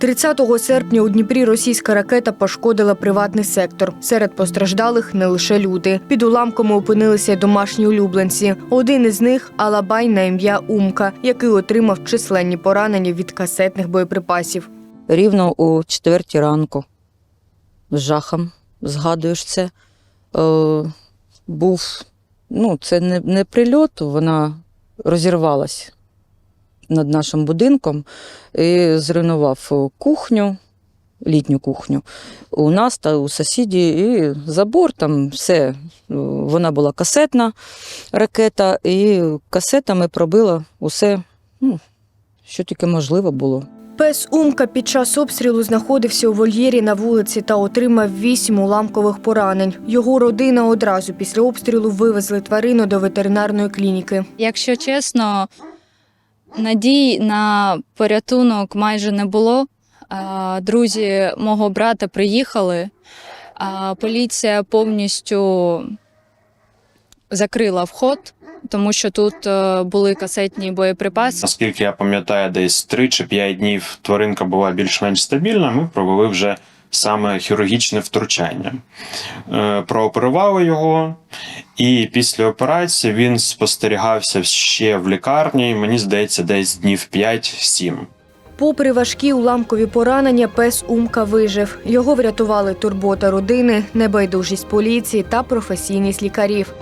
30 серпня у Дніпрі російська ракета пошкодила приватний сектор. Серед постраждалих не лише люди. Під уламками опинилися домашні улюбленці. Один із них Алабай на ім'я Умка, який отримав численні поранення від касетних боєприпасів. рівно о четвертій ранку. З жахом згадуєш це. Е, був, ну, це не, не прильот, вона розірвалась над нашим будинком і зруйнував кухню, літню кухню. У нас та у сусідів, і забор, там все. Е, Вона була касетна ракета, і касетами пробила усе, ну, що тільки можливо було. Пес Умка під час обстрілу знаходився у вольєрі на вулиці та отримав вісім уламкових поранень. Його родина одразу після обстрілу вивезли тварину до ветеринарної клініки. Якщо чесно, надій на порятунок майже не було. Друзі мого брата приїхали, а поліція повністю закрила вход, тому що тут е, були касетні боєприпаси. Наскільки я пам'ятаю, десь 3 чи 5 днів тваринка була більш-менш стабільна. Ми провели вже саме хірургічне втручання. Е, Прооперували його, і після операції він спостерігався ще в лікарні. Мені здається, десь днів 5-7. Попри важкі уламкові поранення, пес Умка вижив. Його врятували турбота родини, небайдужість поліції та професійність лікарів.